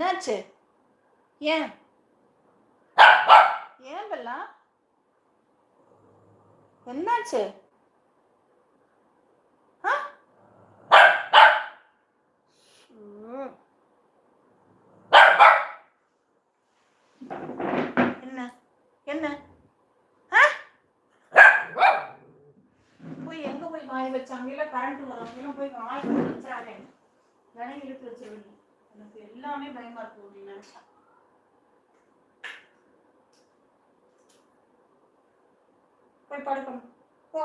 என்னாச்சு? ஏன்? ஏன் பெல்லா என்னாச்சு? என்ன? என்ன? போய் எங்க போய் வாய் வச்சாங்க இல்ல கரண்ட் வரும். போய் வாய் வச்சாரு வேலையை இழுத்து வச்சிருவீங்க. எனக்கு எல்லாமே பயமா இருக்கு அப்படின்னு நினைச்சா. போய் படுக்கணும். போ.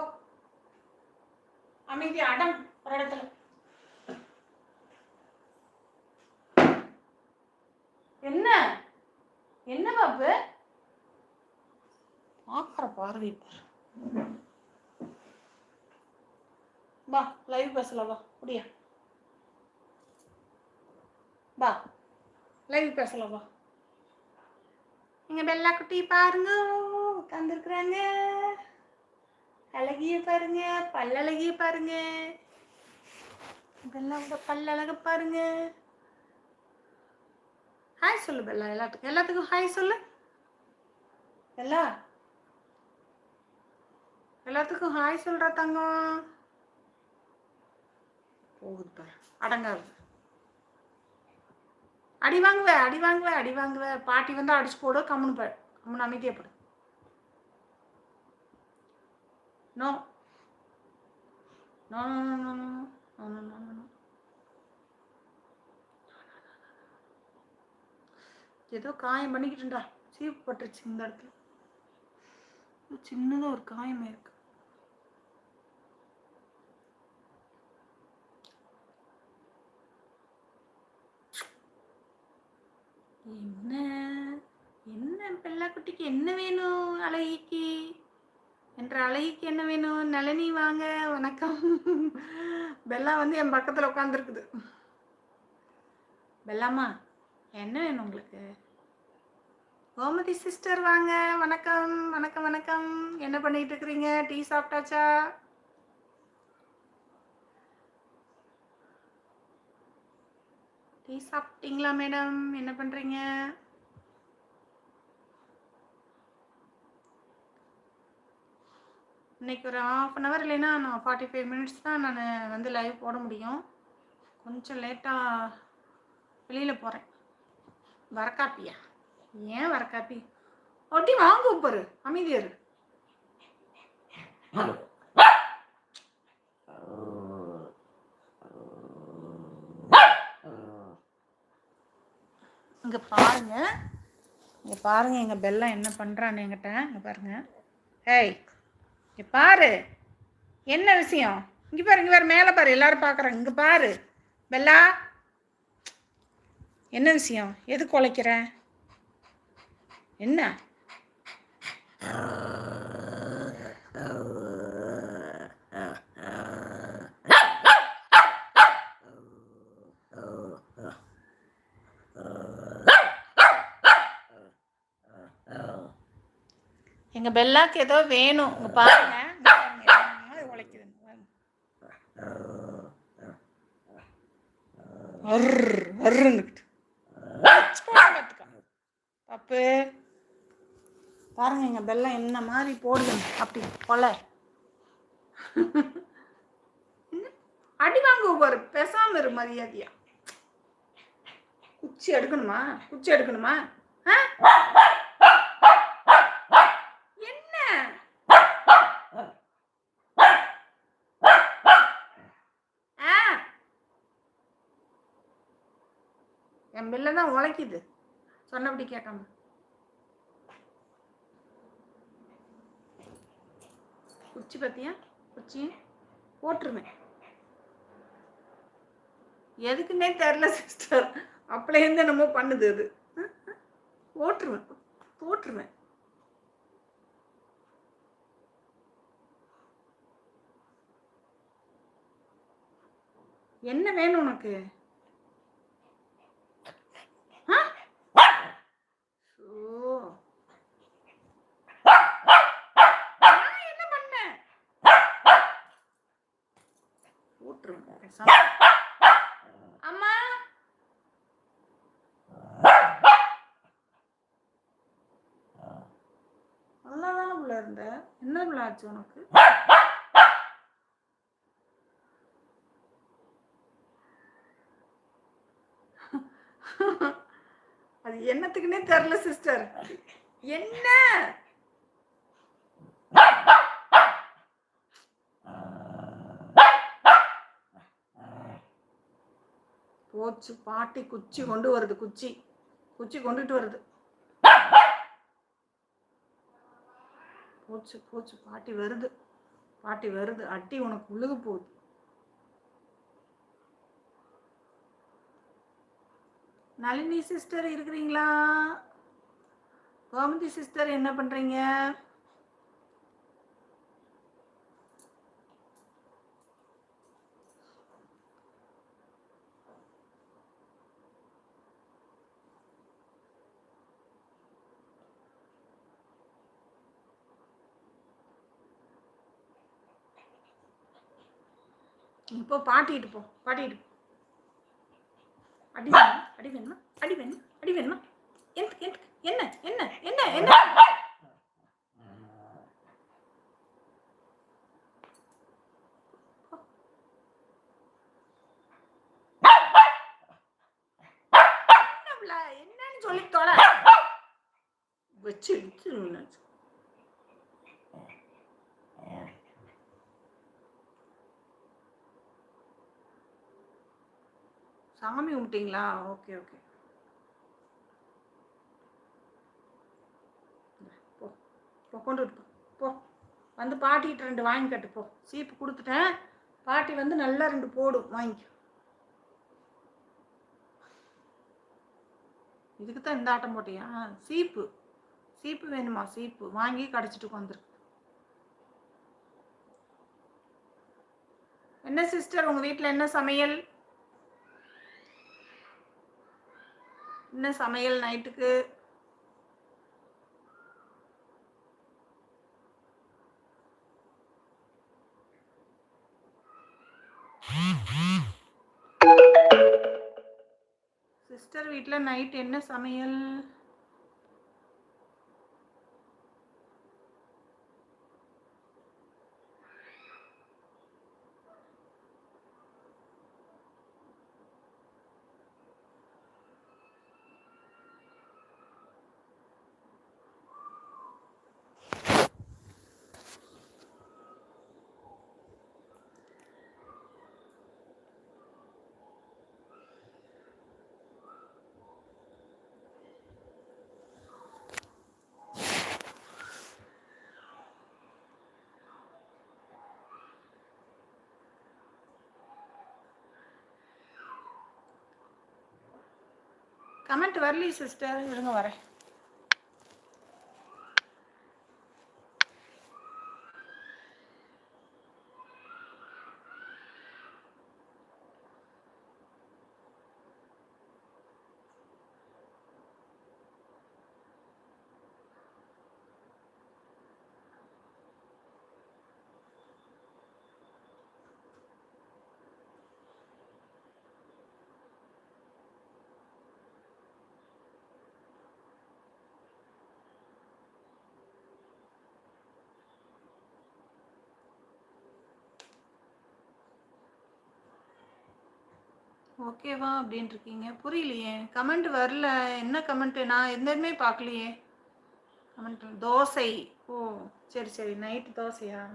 அமைதி அடம் ஒரு இடத்துல. என்ன? என்ன பாப்பு? ஆக்கிற பார்வை பாரு. வா லைவ் பேசல வா. முடியா? வா. லைவ் பேசல வா. எங்க பெல்லா குட்டி பாருங்க. உட்காந்துருக்குறாங்க அழகிய பாருங்க. பல்லழகிய பாருங்க. பெல்லாவோட பல்லழக பாருங்க. ஹாய் சொல்லு பெல்லா எல்லாத்துக்கும் எல்லாத்துக்கும் ஹாய் சொல்லு. பெல்லா எல்லாத்துக்கும் ஹாய் சொல்றா தங்கம். போகுது பாரு. அடங்காது. அடி வாங்குவ அடி வாங்குவ அடி வாங்குவ பாட்டி வந்து அடிச்சு போடு கம்முன்னு போ கம்முன்னு அமைதியா போடு no no no no no no no no ஏதோ காயம் பண்ணிக்கிட்டுண்டா சீப்பு பட்டுருச்சு இந்த இடத்துல சின்னதாக ஒரு காயமே இருக்கு என்ன? என்ன பிள்ளைக்குட்டிக்கு என்ன வேணும் அழகிக்கு? என்ற அழகிக்கு என்ன வேணும்? நளினி வாங்க வணக்கம். பெல்லா வந்து என் பக்கத்தில் உட்காந்துருக்குது பெல்லாமா என்ன வேணும் உங்களுக்கு? கோமதி சிஸ்டர் வாங்க வணக்கம் வணக்கம் வணக்கம். என்ன பண்ணிட்டு இருக்கிறீங்க? டீ சாப்பிட்டாச்சா? டீ சாப்பிட்டீங்களா மேடம்? என்ன பண்ணுறீங்க இன்னைக்கு ஒரு ஆஃப் அன் அவர் இல்லைன்னா நான் ஃபார்ட்டி ஃபைவ் மினிட்ஸ் தான் நான் வந்து லைவ் போட முடியும். கொஞ்சம் லேட்டாக வெளியில் போகிறேன் வரக்காப்பியா? ஏன் வரக்காப்பி? ஒட்டி வாங்க பாரு. அமைதியாரு இங்க பாருங்க. இங்க பாருங்க எங்க பெல்லம் என்ன பண்ணுறான்னு என்கிட்ட. இங்க பாருங்க. ஏய் இங்க பாரு. என்ன விஷயம்? இங்க பாரு இங்க பாரு மேலே பாரு. எல்லாரும் பார்க்குறாங்க இங்க பாரு. பெல்லா என்ன விஷயம்? எது குலைக்கிற? என்ன? எங்க பெல்லாக்கு ஏதோ வேணும். இங்க பாருங்க. இங்க பாருங்க, என்ன பாருங்க. எங்க பெல்லம் என்ன மாதிரி போடுங்க அப்படி கொலை. அடி வாங்க பாரு. பெசாம இரு மரியாதையா. குச்சி எடுக்கணுமா? குச்சி எடுக்கணுமா? ஆ? என்ன ஆ என் பிள்ளை தான் உழைக்குது. சொன்னபடி கேட்காம குச்சி பார்த்தியா குச்சி. போட்டுருவேன். எதுக்குன்னே தெரில சிஸ்டர் அப்பலேருந்து என்னமோ பண்ணுது அது. போட்டுருவேன். போட்டுருவேன். என்ன வேணும் உனக்கு ஆ? ஓ. நான் என்ன பண்ணேன்? போட்டுருவேன் பேசாம. அம்மா ஆச்சு உனக்கு. அது என்னத்துக்குன்னே தெரில சிஸ்டர் என்ன? போச்சு பாட்டி குச்சி கொண்டு வருது குச்சி. குச்சி கொண்டுட்டு வருது. போச்சு போச்சு. பாட்டி வருது. பாட்டி வருது. அட்டி உனக்கு உழுகு போகுது. நளினி சிஸ்டர் இருக்கிறீங்களா? கோமதி சிஸ்டர் என்ன பண்றீங்க? போ பாட்டிட்டு போ பாட்டிட்டு போ. அடி வேணுமா? அடி வேணுமா? அடி வேணுமா? அடி வேணுமா? என்ன என்ன என்ன என்ன? என்ன என்னன்னு சொல்லி தொலை. வச்சு இழுத்து சாமி கும்பிட்டீங்களா? Okay okay. போ போ கொண்டுட்டு போ வந்து பாட்டிக்கிட்ட ரெண்டு வாங்கி கட்டு போ. சீப்பு கொடுத்துட்டேன். பாட்டி வந்து நல்லா ரெண்டு போடும் வாங்கி. இதுக்கு தான் இந்த ஆட்டம் போட்டியா? சீப்பு. சீப்பு வேணுமா? சீப்பு. வாங்கி கடைச்சிட்டு வந்துருக்கு என்ன சிஸ்டர் உங்கள் வீட்டில் என்ன சமையல்? என்ன சமையல் நைட்டுக்கு? சிஸ்டர் வீட்டில் நைட் என்ன சமையல்? கமெண்ட் வரலையே சிஸ்டர் இருங்க வரேன். ஓகேவா அப்படின்னு இருக்கீங்க புரியலையே. கமெண்ட் வரல. என்ன கமெண்ட்டு? நான் எதுவுமே பார்க்கலையே. கமெண்ட் தோசை. ஓ சரி சரி. நைட்டு தோசையா?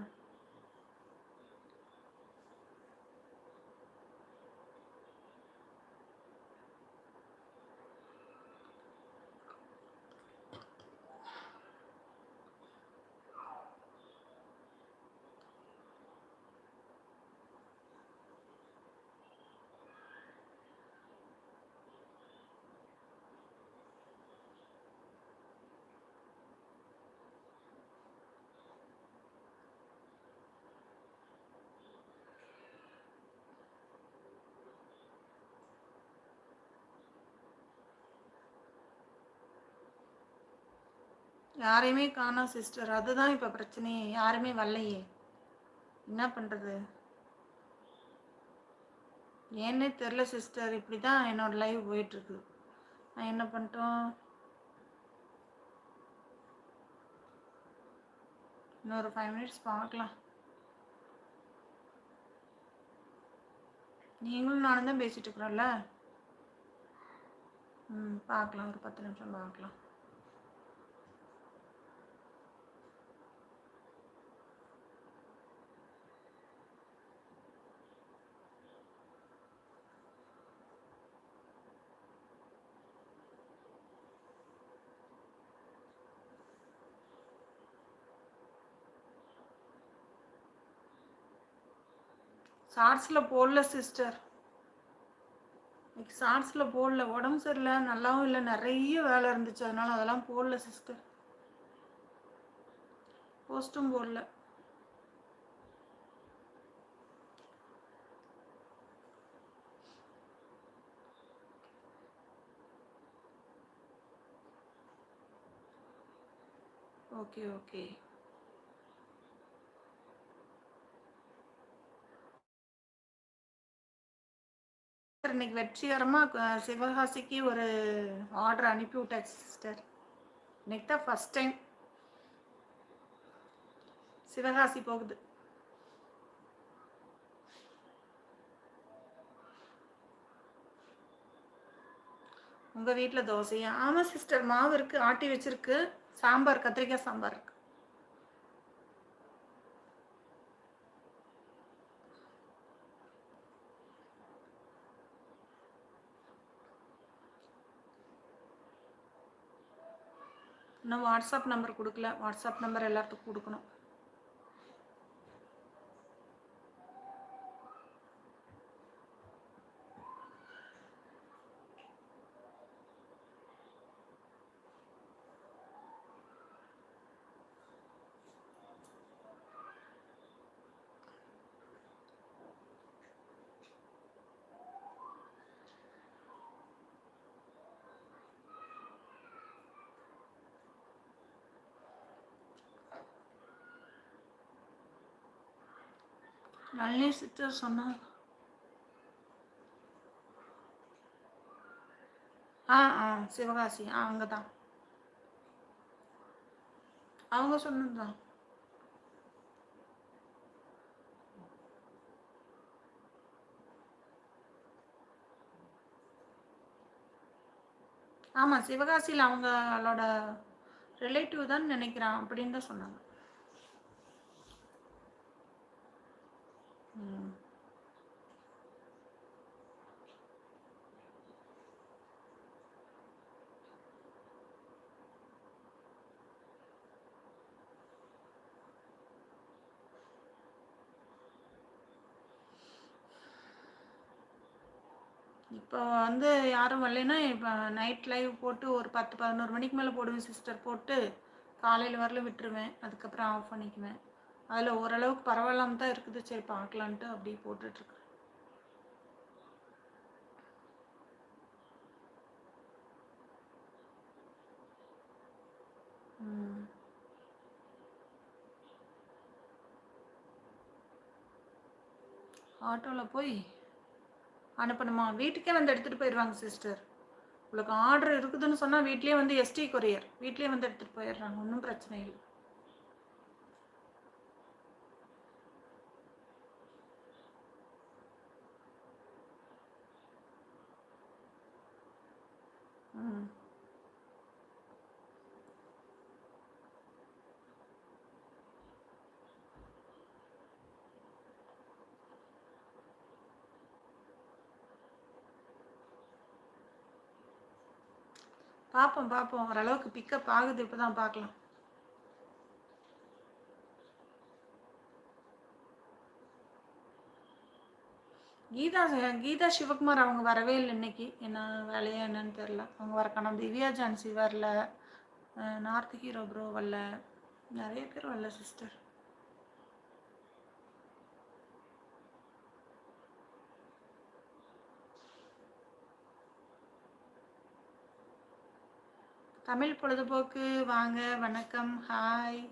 யாரையுமே காணோம் சிஸ்டர் அதுதான் இப்போ பிரச்சனையே. யாருமே வரலையே. என்ன பண்ணுறது ஏன்னே தெரில சிஸ்டர் இப்படி தான் என்னோடய லைவ் போயிட்டுருக்கு. நான் என்ன பண்ணிட்டோம்? இன்னொரு ஃபைவ் மினிட்ஸ் பார்க்கலாம். நீங்களும் நானும் தான் பேசிகிட்டு இருக்கிறோம்ல? ம் பார்க்கலாம். ஒரு பத்து நிமிஷம் பார்க்கலாம். ஷார்ட்ஸில் போடல சிஸ்டர் இன்னைக்கு ஷார்ட்ஸில் போடல. உடம்பு சரியில்லை நல்லாவும் இல்லை. நிறைய வேலை இருந்துச்சு. அதனால் அதெல்லாம் போடல சிஸ்டர் போஸ்ட்டும் போடல. ஓகே ஓகே இன்னைக்கு வெற்றிகரமாக சிவகாசிக்கு ஒரு ஆர்டர் அனுப்பி விட்டாச்சு சிஸ்டர் இன்னைக்கு தான் ஃபஸ்ட் டைம் சிவகாசி போகுது. உங்கள் வீட்டில் தோசையா? ஆமாம் சிஸ்டர் மாவு இருக்குது ஆட்டி வச்சிருக்கு. சாம்பார் கத்திரிக்காய் சாம்பார் இருக்கு. இன்னும் வாட்ஸ்அப் நம்பர் கொடுக்கல. வாட்ஸ்அப் நம்பர் எல்லாத்துக்கும் கொடுக்கணும். நல்ல சிஸ்டர் சொன்னாங்க ஆ ஆ சிவகாசி ஆ அங்கே தான் அவங்க சொன்னது தான் ஆமாம் சிவகாசியில் அவங்களோட ரிலேட்டிவ் தான் நினைக்கிறேன் அப்படின்னு தான் சொன்னாங்க. இப்போ வந்து யாரும் வரலைன்னா இப்போ நைட் லைவ் போட்டு ஒரு பத்து பதினோரு மணிக்கு மேலே போடுவேன் சிஸ்டர் போட்டு காலையில் வரல விட்டுருவேன். அதுக்கப்புறம் ஆஃப் பண்ணிக்குவேன். அதில் ஓரளவுக்கு பரவாயில்லாம தான் இருக்குது. சரி பார்க்கலான்ட்டு அப்படியே போட்டுட்ருக்கேன். ஆட்டோவில் போய் அனுப்பணுமா? வீட்டுக்கே வந்து எடுத்துகிட்டு போயிடுவாங்க சிஸ்டர் உங்களுக்கு ஆர்டர் இருக்குதுன்னு சொன்னால் வீட்லேயே வந்து எஸ்டி கொரியர் வீட்லேயே வந்து எடுத்துகிட்டு போயிடுறாங்க. ஒன்றும் பிரச்சனை இல்லை. பார்ப்போம் பார்ப்போம் ஓரளவுக்கு பிக்கப் ஆகுது இப்போ தான் பார்க்கலாம். கீதா கீதா சிவகுமார் அவங்க வரவே இல்லை இன்னைக்கு. என்ன வேலையா என்னன்னு தெரில அவங்க வரக்கான திவ்யா ஜான்சி வரல. நார்த் ஹீரோ ப்ரோ வரல. நிறைய பேர் வரல சிஸ்டர் தமிழ் பொழுதுபோக்கு. வாங்க வணக்கம். ஹாய்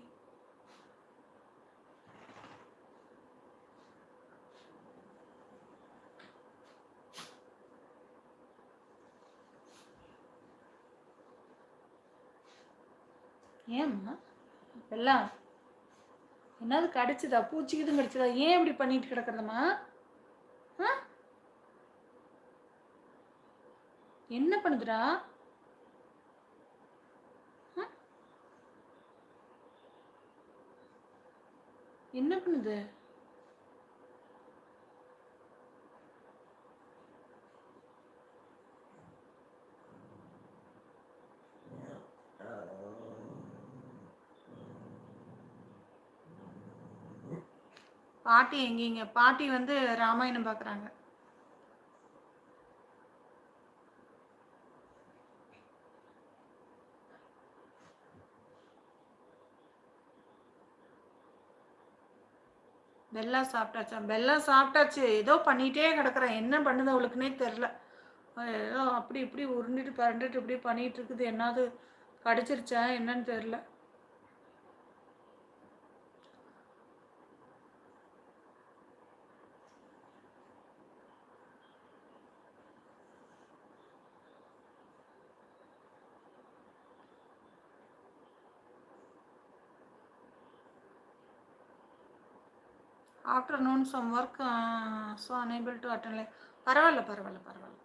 ஏம்மா? இப்பெல்லாம் என்னது கடிச்சுதா? பூச்சிக்கிதும் கடிச்சதா? ஏன் இப்படி பண்ணிட்டு கிடக்குறதம்மா ஆ? என்ன பண்ணுதுடா? என்ன பண்ணுது? பாட்டி எங்கீங்க? பாட்டி வந்து ராமாயணம் பார்க்குறாங்க பெல்லா சாப்பிட்டாச்சா? பெல்லா சாப்பிட்டாச்சு. ஏதோ பண்ணிகிட்டே கிடக்குறேன். என்ன பண்ணுது அவளுக்குன்னே தெரில ஏதோ அப்படி இப்படி உருண்டுட்டு பரண்டுட்டு இப்படி பண்ணிட்டு இருக்குது. என்னது கடிச்சிருச்சா? என்னன்னு தெரில afternoon some work so unable to attend பரவாயில்ல பரவாயில்ல பரவாயில்ல.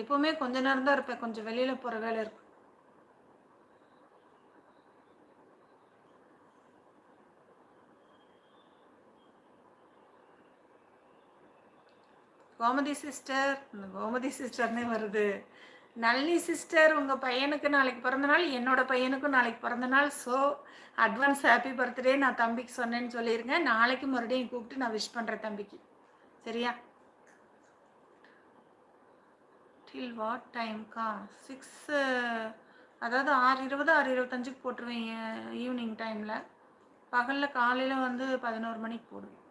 எப்போவுமே கொஞ்ச நேரம் தான் இருப்பேன். கொஞ்சம் வெளியில் போகிற வேலை இருக்கும் கோமதி சிஸ்டர் கோமதி சிஸ்டர்னே வருது. நளினி சிஸ்டர் உங்கள் பையனுக்கு நாளைக்கு பிறந்த நாள் என்னோட பையனுக்கும் நாளைக்கு பிறந்த நாள். ஸோ அட்வான்ஸ் ஹாப்பி பர்த்டே நான் தம்பிக்கு சொன்னேன்னு சொல்லிடுங்க நாளைக்கு மறுபடியும் கூப்பிட்டு நான் விஷ் பண்ணுறேன் தம்பிக்கு. சரியா? டில் வாட் டைம்க்கா சிக்ஸ் அதாவது ஆறு இருபது ஆறு இருபத்தஞ்சுக்கு போட்டுருவேன் ஈவினிங் டைமில் பகலில் காலையில் வந்து பதினோரு மணிக்கு போடுவேன்.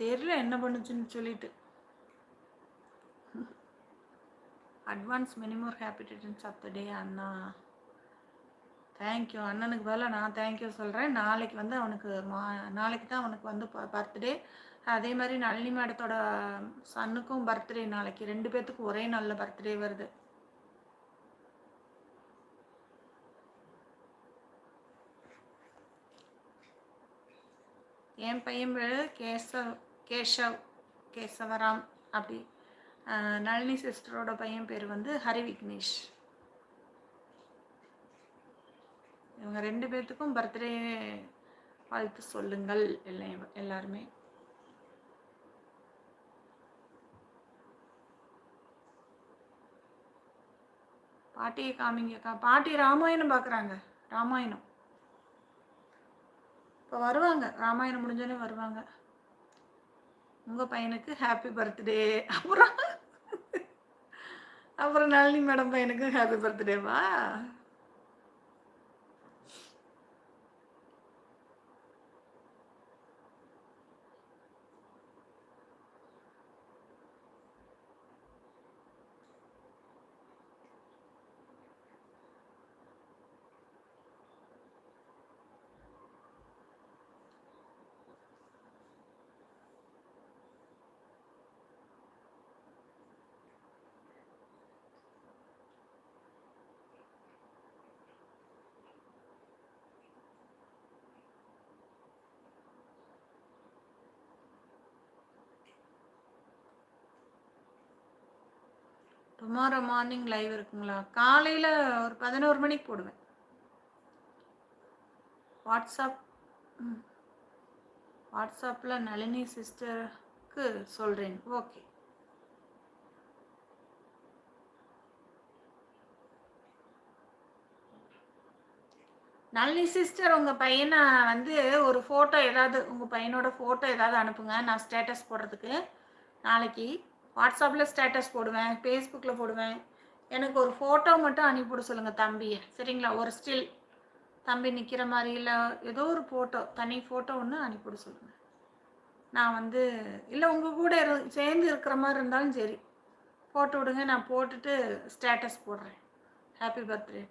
தெரியல என்ன பண்ணுச்சுன்னு சொல்லிட்டு. Advance many more happy returns of the day Anna. Thank you அண்ணனுக்கு பதிலாக நான் தேங்க்யூ சொல்கிறேன் நாளைக்கு வந்து அவனுக்கு மா நாளைக்கு தான் அவனுக்கு வந்து பர்த்டே அதே மாதிரி நளினி மேடத்தோட சன்னுக்கும் பர்த்டே நாளைக்கு. ரெண்டு பேர்த்துக்கும் ஒரே நல்ல பர்த்டே வருது. என் பையன் பேர் கேசவ். கேஷவ் கேசவராம் அப்படி. நளினி சிஸ்டரோட பையன் பேர் வந்து ஹரி விக்னேஷ். இவங்க ரெண்டு பேர்த்துக்கும் பர்த்டே வாழ்த்து சொல்லுங்கள் எல்லாம் எல்லாருமே. பாட்டியை காமிங்கக்கா பாட்டி ராமாயணம் பார்க்குறாங்க ராமாயணம். இப்போ வருவாங்க. ராமாயணம் முடிஞ்சோடனே வருவாங்க. உங்கள் பையனுக்கு ஹாப்பி பர்த்டே அப்புறம் அப்புறம் நளினி மேடம் பையனுக்கு ஹாப்பி பர்த்டேவா டுமாரோ மார்னிங் லைவ் இருக்குங்களா? காலையில் ஒரு பதினோரு மணிக்கு போடுவேன். வாட்ஸ்அப் ம். வாட்ஸ்அப்பில் நளினி சிஸ்டருக்கு சொல்கிறேன் ஓகே நளினி சிஸ்டர் உங்கள் பையனை வந்து ஒரு ஃபோட்டோ ஏதாவது உங்கள் பையனோட ஃபோட்டோ ஏதாவது அனுப்புங்க. நான் ஸ்டேட்டஸ் போடுறதுக்கு. நாளைக்கு. வாட்ஸ்அப்பில் ஸ்டேட்டஸ் போடுவேன் ஃபேஸ்புக்கில் போடுவேன். எனக்கு ஒரு ஃபோட்டோ மட்டும் அனுப்பிவிட சொல்லுங்கள் தம்பியை. சரிங்களா? ஒரு ஸ்டில் தம்பி நிற்கிற மாதிரி இல்லை ஏதோ ஒரு ஃபோட்டோ தனி ஃபோட்டோ ஒன்று அனுப்பிவிட சொல்லுங்கள் நான் வந்து இல்லை உங்கள் கூட இரு சேர்ந்து இருக்கிற மாதிரி இருந்தாலும் சரி. போட்டு விடுங்க நான் போட்டுட்டு ஸ்டேட்டஸ் போடுறேன். ஹாப்பி பர்த்டே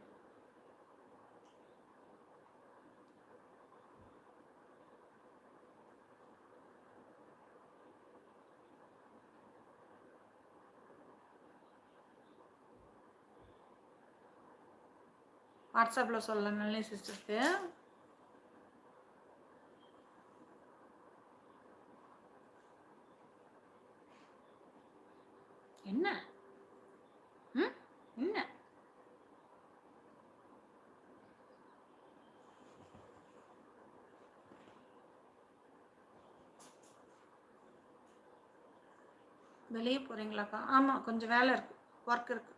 வாட்ஸ்அப்பில் சொல்ல நல்ல சிஸ்டருக்கு என்ன? ம்? என்ன? வெளியே போகிறீங்களாக்கா ஆமாம் கொஞ்சம் வேலை இருக்குது ஒர்க் இருக்குது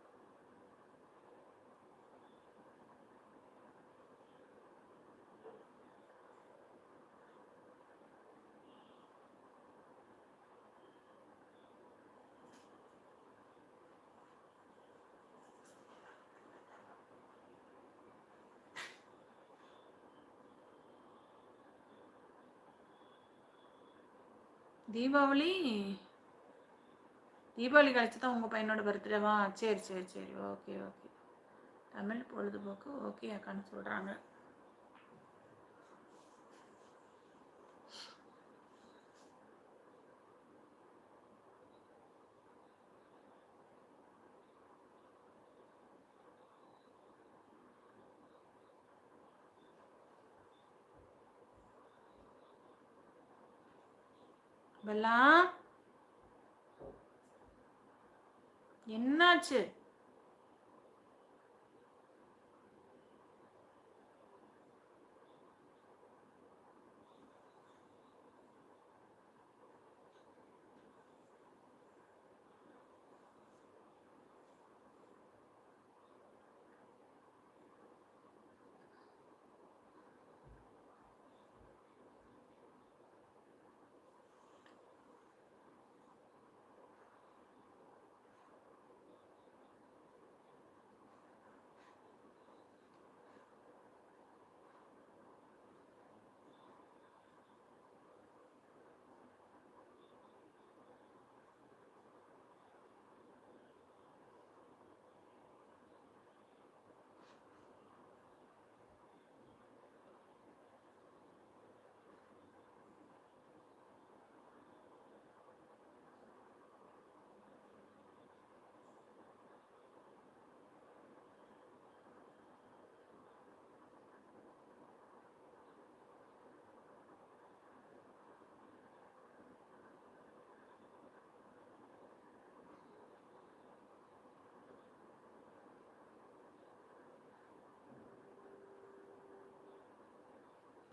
தீபாவளி தீபாவளி கழிச்சு தான் உங்கள் பையனோட பர்த்டேவா சரி சரி சரி. ஓகே ஓகே தமிழ் பொழுதுபோக்கு ஓகே அக்கான்னு சொல்கிறாங்க பெல்லா என்னாச்சு?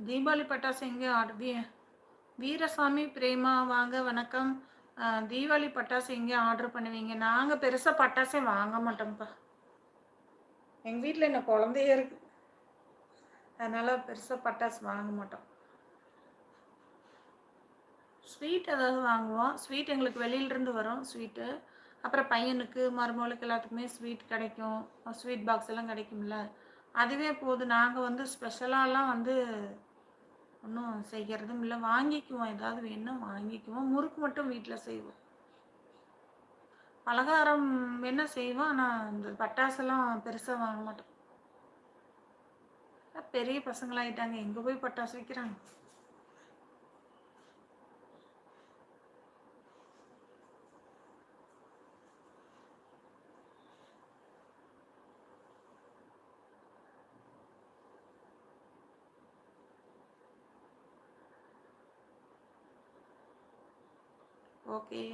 தீபாவளி பட்டாசு எங்கே ஆர்டர் வீரசாமி பிரேமா வாங்க வணக்கம். தீபாவளி பட்டாசு எங்கே ஆர்டர் பண்ணுவீங்க? நாங்கள் பெருசாக பட்டாசே வாங்க மாட்டோம்ப்பா. எங்கள் வீட்டில் என்ன குழந்தையே இருக்கு. அதனால் பெருசாக பட்டாசு வாங்க மாட்டோம். ஸ்வீட் ஏதாவது வாங்குவோம். ஸ்வீட் எங்களுக்கு வெளியிலேருந்து வரும் ஸ்வீட்டு. அப்புறம் பையனுக்கு மருமகளுக்கு எல்லாத்துக்குமே ஸ்வீட் கிடைக்கும். ஸ்வீட் பாக்ஸ் எல்லாம் கிடைக்கும்ல. அதுவே போதும். நாங்கள் வந்து ஸ்பெஷலாலாம் வந்து ஒன்றும் செய்கிறதும் இல்லை. வாங்கிக்குவோம். ஏதாவது வேணும் வாங்கிக்குவோம். முறுக்கு மட்டும் வீட்டில் செய்வோம். பலகாரம் என்ன செய்வோம்? ஆனால் இந்த பட்டாசெல்லாம் பெருசாக வாங்க மாட்டோம். பெரிய பசங்களாயிட்டாங்க. எங்கே போய் பட்டாசு வைக்கிறாங்க? ஓகே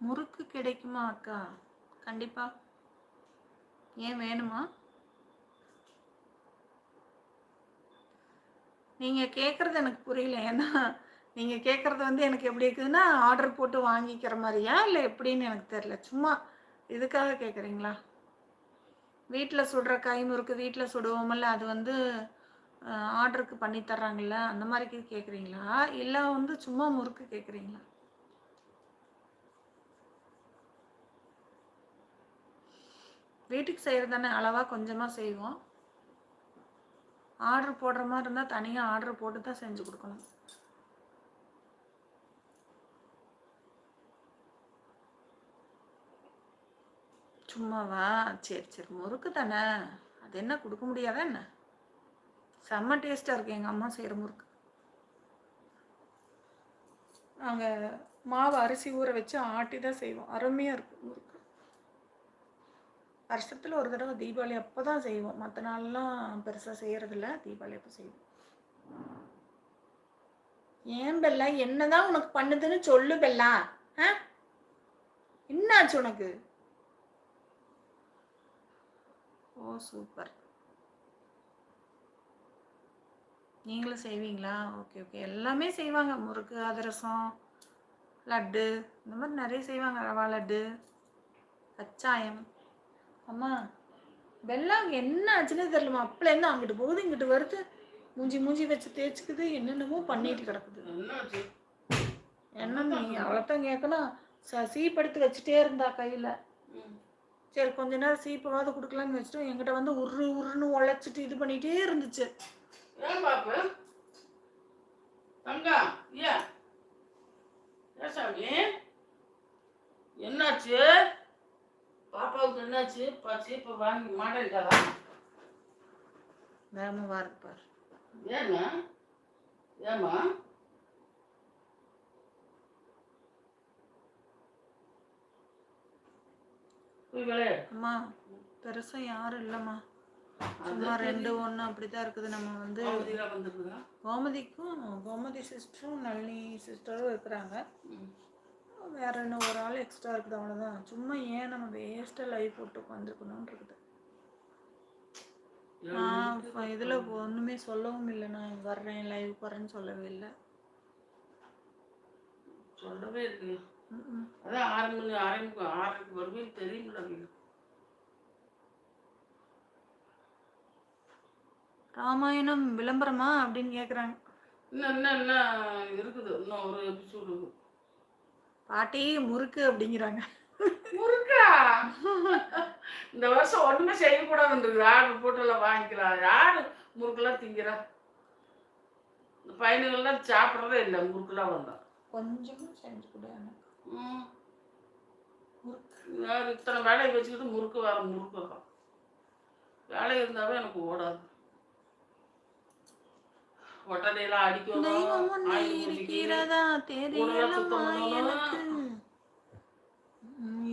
முறுக்கு கிடைக்குமா அக்கா? கண்டிப்பா. ஏன் வேணுமா? நீங்கள் கேட்குறது எனக்கு புரியல. ஏன்னா நீங்கள் கேட்குறது வந்து எனக்கு எப்படி இருக்குதுன்னா ஆர்டர் போட்டு வாங்கிக்கிற மாதிரியா? இல்லை எப்படின்னு எனக்கு தெரில சும்மா இதுக்காக கேட்குறீங்களா வீட்டில் சுடுற கை முறுக்கு வீட்டில் சுடுவோமில்ல அது வந்து ஆர்டருக்கு பண்ணி தர்றாங்கல்ல அந்த மாதிரி கேட்குறீங்களா இல்லை வந்து சும்மா முறுக்கு கேட்குறீங்களா வீட்டுக்கு செய்கிறது தானே அளவாக கொஞ்சமாக செய்வோம். ஆர்டர் போடுற மாதிரி இருந்தால் தனியாக ஆர்டர் போட்டு தான் செஞ்சு கொடுக்கணும். சும்மாவா? சரி சரி. முறுக்கு தானே? அது என்ன கொடுக்க முடியாதா என்ன? செம்ம டேஸ்ட்டாக இருக்குது எங்கள் அம்மா செய்கிற முறுக்கு. நாங்கள் மாவு அரிசி ஊற வச்சு ஆட்டி தான் செய்வோம். அருமையாக இருக்கும் முறுக்கு. வருஷத்தில் ஒரு தடவை தீபாவளி அப்போ தான் செய்வோம். மற்ற நாள்லாம் பெருசாக செய்கிறதில்ல தீபாவளி அப்போ செய்வோம். ஏன் பெல்லா? என்னதான் உனக்கு பண்ணுதுன்னு சொல்லு பெல்லா. ஆ? என்னாச்சு உனக்கு? Oh super. நீங்களும் செய்வீங்களா? Okay okay. எல்லாமே செய்வாங்க. முறுக்கு அதிரசம் லட்டு. இந்த மாதிரி நிறைய செய்வாங்க ரவா லட்டு கச்சாயம். அம்மா வெள்ளம் என்ன ஆச்சுன்னே தெரியலம்மா. அப்பலேருந்து அங்கிட்டு போகுது இங்கிட்டு வருது. மூஞ்சி மூஞ்சி வச்சு தேய்ச்சிக்குது என்னென்னமோ பண்ணிட்டு கிடக்குது. என்ன நீ அவ்வளோத்தான் கேட்கணும். ச சீப்படுத்து வச்சுட்டே இருந்தா கையில். சரி கொஞ்ச நேரம் சீப்பாவது கொடுக்கலான்னு வச்சுட்டு என்கிட்ட வந்து உரு உருன்னு உழைச்சிட்டு இது பண்ணிகிட்டே இருந்துச்சு. என்னாச்சு? பாப்பாவுக்கு என்னாச்சு? பாச்சு. இப்போ வாங்கி மாடேன்டாதா வேகமாக இருக்கு பாரு. ஏன்னா ஏமா அம்மா பெருசாக யாரும் இல்லைம்மா. சும்மா ரெண்டு ஒன்று அப்படி தான் இருக்குது. நம்ம வந்து கோமதிக்கும் கோமதி சிஸ்டரும் நளினி சிஸ்டரும் இருக்கிறாங்க. வேற என்ன ஒரு ஆள் எக்ஸ்ட்ரா இருக்குது அவ்வளோதான் சும்மா ஏன் நம்ம வேஸ்ட்டாக லைவ் போட்டு உட்காந்துருக்கணும்னு இருக்குது நான் இதில் ஒன்றுமே சொல்லவும் இல்லை. நான் வர்றேன் லைவ் போகிறேன்னு சொல்லவே இல்லை. சொல்லவே இருக்கு. அதான் ஆறு மணி ஆறே முக்கால் ஆறரைக்கு வருவேன் ராமாயணம் விளம்பரமா அப்படின்னு கேட்குறாங்க இன்னும் இன்னும் இன்னும் இருக்குது. இன்னும் ஒரு எபிசோடு இருக்குது. பாட்டி முறுக்கு அப்படிங்கிறாங்க. முருக்கா இந்த வருஷம் ஒண்ணுமே செய்யக்கூடாதுன்றது ஆர்டர் போட்டுலாம் வாங்கிக்கலாம் யாரு முறுக்கெல்லாம் திங்கிறா. இந்த பையனுங்கள்லாம் சாப்பிட்றதே இல்லை. முறுக்கெல்லாம் வந்தா. கொஞ்சமாக செஞ்சு கொடு எனக்கு. ம். முறுக்கு. யார் இத்தனை வேலையை வச்சுக்கிட்டு முறுக்கு வர முறுக்கு வேலை இருந்தாவே எனக்கு ஓடாது. ஒட்டடையெல்லாம் அடிக்கணும் தெய்வம் இருக்கிறதா. எனக்கு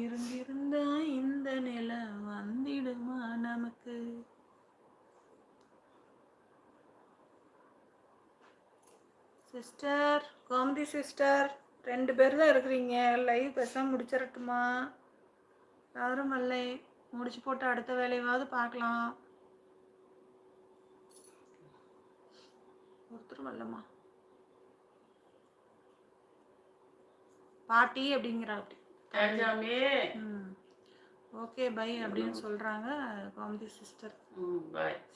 இருந்திருந்தா இந்த நிலை வந்திடுமா நமக்கு சிஸ்டர் கோமதி சிஸ்டர் ரெண்டு பேர் தான் இருக்கிறீங்க. லைவ் பேசாம முடிச்சிடட்டுமா யாரும் இல்லை. முடிச்சு போட்டு அடுத்த வேலையாவது பார்க்கலாம். ஒருத்தரும் வரலம்மா. பாட்டி அப்படிங்கிறா அப்படி. ஓகே பை அப்படின்னு சொல்கிறாங்க கோமதி சிஸ்டர்.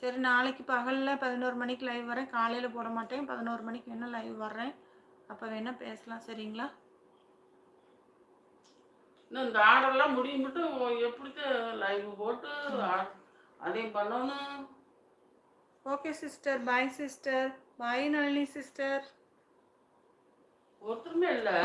சரி நாளைக்கு பகலில் பதினோரு மணிக்கு லைவ் வரேன். காலையில் போட மாட்டேன். பதினோரு மணிக்கு வேணால் லைவ் வர்றேன். அப்போ வேணால் பேசலாம் சரிங்களா? இந்த ஆர்டர்லாம் முடியும் மட்டும் எப்படித்த லைவ் போட்டு அதையும் பண்ணணும். Okay sister. Bye sister. Bye Nalini sister ஒருத்தருமே இல்லை.